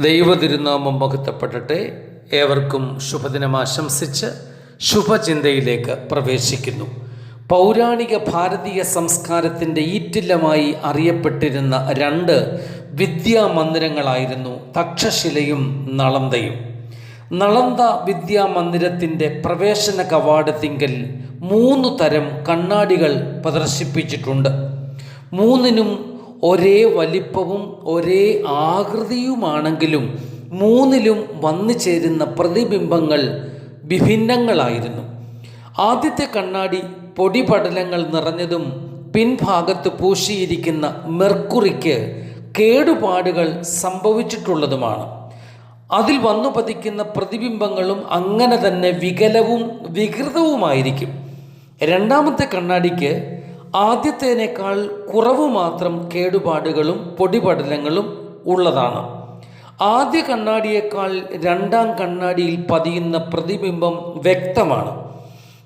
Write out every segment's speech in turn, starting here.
ദൈവതിരുനാമം മഹത്വപ്പെടട്ടെ. ഏവർക്കും ശുഭദിനം ആശംസിച്ച് ശുഭചിന്തയിലേക്ക് പ്രവേശിക്കുന്നു. പൗരാണിക ഭാരതീയ സംസ്കാരത്തിന്റെ ഈറ്റില്ലമായി അറിയപ്പെട്ടിരുന്ന രണ്ട് വിദ്യാമന്ദിരങ്ങളായിരുന്നു തക്ഷശിലയും നളന്തയും. നളന്ത വിദ്യാമന്ദിരത്തിന്റെ പ്രവേശന കവാടത്തിങ്കൽ മൂന്ന് തരം കണ്ണാടികൾ പ്രദർശിപ്പിച്ചിട്ടുണ്ട്. മൂന്നിനും ഒരേ വലിപ്പവും ഒരേ ആകൃതിയുമാണെങ്കിലും മൂന്നിലും വന്നു ചേരുന്ന പ്രതിബിംബങ്ങൾ വിഭിന്നങ്ങളായിരുന്നു. ആദ്യത്തെ കണ്ണാടി പൊടിപടലങ്ങൾ നിറഞ്ഞതും പിൻഭാഗത്ത് പൂശിയിരിക്കുന്ന മെർക്കുറിക്ക് കേടുപാടുകൾ സംഭവിച്ചിട്ടുള്ളതുമാണ്. അതിൽ വന്നു പതിക്കുന്ന പ്രതിബിംബങ്ങളും അങ്ങനെ തന്നെ വികലവും വികൃതവുമായിരിക്കും. രണ്ടാമത്തെ കണ്ണാടിക്ക് ആദ്യത്തേനേക്കാൾ കുറവ് മാത്രം കേടുപാടുകളും പൊടിപടലങ്ങളും ഉള്ളതാണ്. ആദ്യ കണ്ണാടിയേക്കാൾ രണ്ടാം കണ്ണാടിയിൽ പതിയുന്ന പ്രതിബിംബം വ്യക്തമാണ്.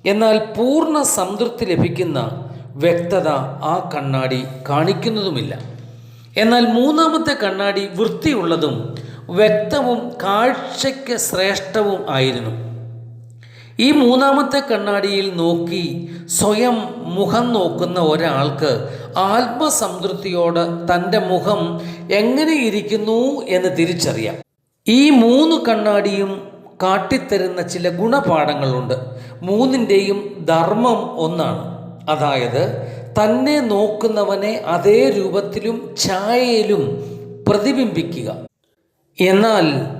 എന്നാൽ പൂർണ സംതൃപ്തി ലഭിക്കുന്ന വ്യക്തത ആ കണ്ണാടി കാണിക്കുന്നതുമില്ല. എന്നാൽ മൂന്നാമത്തെ കണ്ണാടി വൃത്തിയുള്ളതും വ്യക്തവും കാഴ്ചയ്ക്ക് ശ്രേഷ്ഠവും ആയിരുന്നു. ഈ മൂന്നാമത്തെ കണ്ണാടിയിൽ നോക്കി സ്വയം മുഖം നോക്കുന്ന ഒരാൾക്ക് ആത്മസംതൃപ്തിയോട് തന്റെ മുഖം എങ്ങനെയിരിക്കുന്നു എന്ന് തിരിച്ചറിയാം. ഈ മൂന്ന് കണ്ണാടിയും കാട്ടിത്തരുന്ന ചില ഗുണപാഠങ്ങളുണ്ട്. മൂന്നിന്റെയും ധർമ്മം ഒന്നാണ്. അതായത് തന്നെ നോക്കുന്നവനെ അതേ രൂപത്തിലും ഛായയിലും പ്രതിബിംബിക്കുക. എന്നാൽ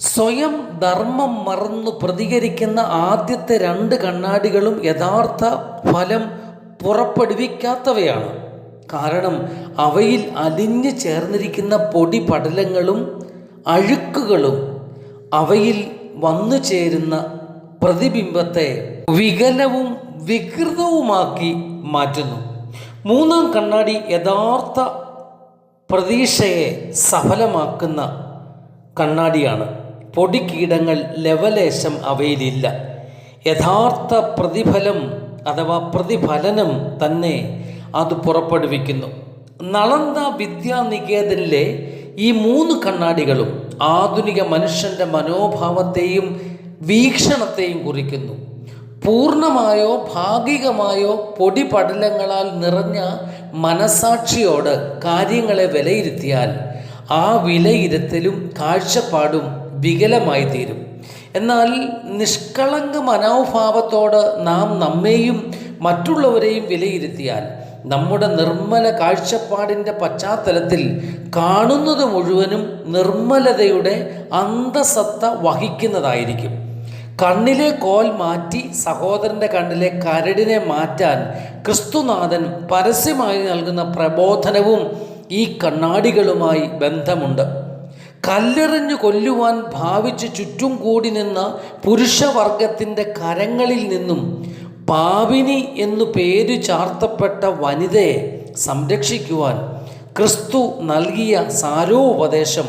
സ്വയം ധർമ്മം മറന്നു പ്രതികരിക്കുന്ന ആദ്യത്തെ രണ്ട് കണ്ണാടികളും യഥാർത്ഥ ഫലം പുറപ്പെടുവിക്കാത്തവയാണ്. കാരണം അവയിൽ അലിഞ്ഞു ചേർന്നിരിക്കുന്ന പൊടി പടലങ്ങളും അഴുക്കുകളും അവയിൽ വന്നു ചേരുന്ന പ്രതിബിംബത്തെ വികലവും വികൃതവുമാക്കി മാറ്റുന്നു. മൂന്നാം കണ്ണാടി യഥാർത്ഥ പ്രതീക്ഷയെ സഫലമാക്കുന്ന കണ്ണാടിയാണ്. പൊടിക്കീടങ്ങൾ ലവലേശം അവയിലില്ല. യഥാർത്ഥ പ്രതിഫലം അഥവാ പ്രതിഫലനം തന്നെ അത് പുറപ്പെടുവിക്കുന്നു. നളന്ത വിദ്യാനികേതനിലെ ഈ മൂന്ന് കണ്ണാടികളും ആധുനിക മനുഷ്യന്റെ മനോഭാവത്തെയും വീക്ഷണത്തെയും കുറിക്കുന്നു. പൂർണമായോ ഭാഗികമായോ പൊടിപടലങ്ങളാൽ നിറഞ്ഞ മനസാക്ഷിയോട് കാര്യങ്ങളെ വിലയിരുത്തിയാൽ ആ വിലയിരുത്തലും കാഴ്ചപ്പാടും വികലമായി തീരും എന്നാൽ നിഷ്കളങ്ക മനോഭാവത്തോട് നാം നമ്മെയും മറ്റുള്ളവരെയും വിലയിരുത്തിയാൽ നമ്മുടെ നിർമ്മല കാഴ്ചപ്പാടിന്റെ പശ്ചാത്തലത്തിൽ കാണുന്നത് മുഴുവനും നിർമ്മലതയുടെ അന്തസത്ത വഹിക്കുന്നതായിരിക്കും. കണ്ണിലെ കോൽ മാറ്റി സഹോദരന്റെ കണ്ണിലെ കരടിനെ മാറ്റാൻ ക്രിസ്തുനാഥൻ പരസ്യമായി നൽകുന്ന പ്രബോധനവും ഈ കണ്ണാടികളുമായി ബന്ധമുണ്ട്. കല്ലെറിഞ്ഞു കൊല്ലുവാൻ ഭാവിച്ച് ചുറ്റും കൂടി നിന്ന പുരുഷവർഗത്തിന്റെ കരങ്ങളിൽ നിന്നും പാവിനി എന്നു പേരു ചാർത്തപ്പെട്ട വനിതയെ സംരക്ഷിക്കുവാൻ ക്രിസ്തു നൽകിയ സാരോപദേശം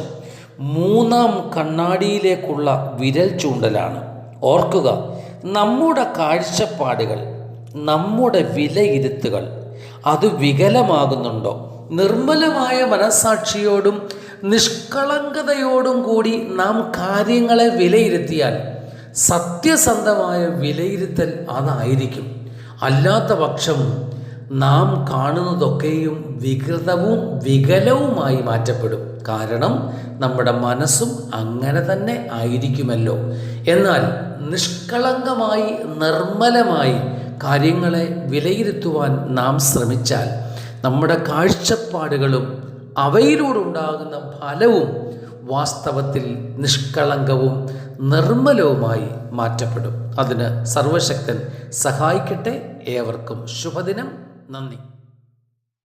മൂന്നാം കണ്ണാടിയിലേക്കുള്ള വിരൽ ചൂണ്ടലാണ്. ഓർക്കുക നമ്മുടെ കാഴ്ചപ്പാടുകൾ നമ്മുടെ വിലയിരുത്തുകൾ അത് വികലമാകുന്നുണ്ടോ? നിർമ്മലമായ മനസാക്ഷിയോടും നിഷ്കളങ്കതയോടും കൂടി നാം കാര്യങ്ങളെ വിലയിരുത്തിയാൽ സത്യസന്ധമായ വിലയിരുത്തൽ അതായിരിക്കും. അല്ലാത്ത പക്ഷം നാം കാണുന്നതൊക്കെയും വികൃതവും വികലവുമായി മാറ്റപ്പെടും. കാരണം നമ്മുടെ മനസ്സും അങ്ങനെ തന്നെ ആയിരിക്കുമല്ലോ. എന്നാൽ നിഷ്കളങ്കമായി നിർമ്മലമായി കാര്യങ്ങളെ വിലയിരുത്തുവാൻ നാം ശ്രമിച്ചാൽ നമ്മുടെ കാഴ്ചപ്പാടുകളും അവയിലൂടുണ്ടാകുന്ന ഫലവും വാസ്തവത്തിൽ നിഷ്കളങ്കവും നിർമ്മലവുമായി മാറ്റപ്പെടും. അതിന് സർവശക്തൻ സഹായിക്കട്ടെ. ഏവർക്കും ശുഭദിനം. നന്ദി.